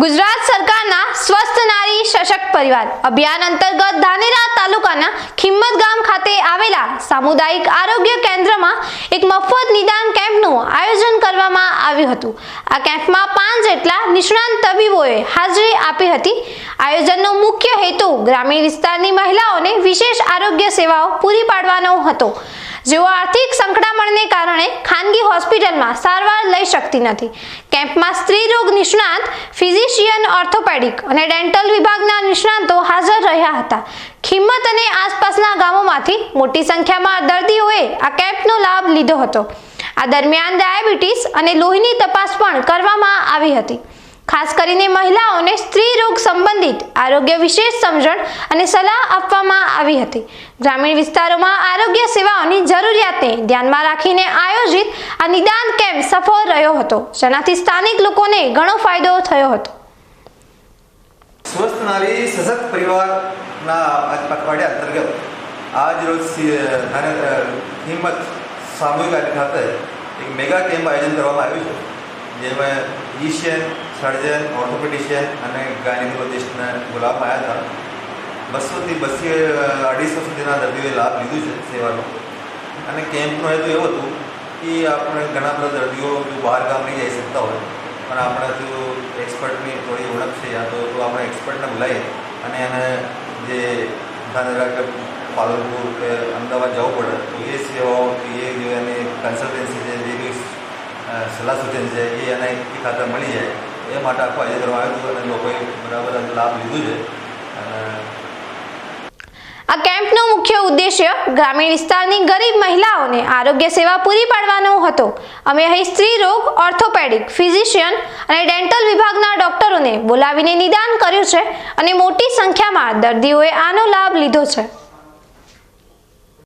ગુજરાત સરકારના સ્વસ્થ નારી સશક્ત પરિવાર અભિયાન અંતર્ગત ધાનેરા તાલુકાના ખિંમત ગામ ખાતે આવેલા સામુદાયિક આરોગ્ય કેન્દ્રમાં એક મફત નિદાન કેમ્પનું આયોજન કરવામાં આવ્યું હતું. આ કેમ્પમાં પાંચ જેટલા નિષ્ણાંત તબીબોએ હાજરી આપી હતી. આયોજનનો મુખ્ય હેતુ ગ્રામીણ વિસ્તારની મહિલાઓને વિશેષ આરોગ્ય સેવાઓ પૂરી પાડવાનો હતો. જેઓ આર્થિક સંકડામણને કારણે ખાનગી હોસ્પિટલમાં સારવાર લઈ શકતી નથી. કેમ્પમાં સ્ત્રી રોગ નિષ્ણાંત, ફિઝિશિયન, ઓર્થોપેડિક અને ડેન્ટલ વિભાગના નિષ્ણાંતો હાજર રહ્યા હતા. ખિંમત અને આસપાસના ગામોમાંથી મોટી સંખ્યામાં દર્દીઓએ આ કેમ્પનો લાભ લીધો હતો. આ દરમિયાન ડાયાબિટીસ અને લોહીની તપાસ પણ કરવામાં આવી હતી. ખાસ કરીને મહિલાઓને સ્ત્રી રોગ સંબંધિત આરોગ્ય વિશેષ સમજણ અને સલાહ આપવામાં આવી હતી. ગ્રામીણ વિસ્તારોમાં આરોગ્ય સેવાઓની જરૂરિયાતને ધ્યાનમાં રાખીને આયોજિત આ નિદાન કેમ્પ સફળ રહ્યો હતો. જેનાથી સ્થાનિક લોકોને ઘણો ફાયદો થયો હતો. સ્વસ્થ નારી, સશક્ત પરિવારના પખવાડિયા અંતર્ગત આજ રોજ હિંમત સામૂહિક ખાતે એક મેગા કેમ્પ આયોજન કરવામાં આવ્યું છે. જેમાં ઈશિયન સર્જન ઓર્થોપેડિશિયન અને ગાયનેકોલોજિસ્ટને બોલાવવામાં આવ્યા હતા. બસોથી બસો અઢીસો સુધીના દર્દીઓએ લાભ લીધું છે સેવાનો. અને કેમ્પનો હેતુ એવો હતું કે આપણે ઘણા બધા દર્દીઓ જો બહાર ગામ નહીં જઈ શકતા હોય, પણ આપણે જો એક્સપર્ટની થોડી ઓળખ છે યા તો આપણે એક્સપર્ટને બોલાવીએ અને એને જે ગાંધીનગર કે પાલનપુર કે અમદાવાદ જવું પડે, તો એ સેવાઓ, એ કન્સલ્ટન્સી છે સલાહ સૂચન છે, એ એને એ ખાતર મળી જાય. એ માટે આખું આયોજન કરવામાં આવ્યું અને લોકોએ બરાબર લાભ લીધું છે. આ કેમ્પનો મુખ્ય ઉદ્દેશ્ય ગ્રામીણ વિસ્તારની ગરીબ મહિલાઓને આરોગ્ય સેવા પૂરી પાડવાનો હતો. અમે અહીં સ્ત્રી રોગ, ઓર્થોપેડિક, ફિઝિશિયન અને ડેન્ટલ વિભાગના ડોક્ટરોને બોલાવીને નિદાન કર્યું છે અને મોટી સંખ્યામાં દર્દીઓએ આનો લાભ લીધો છે.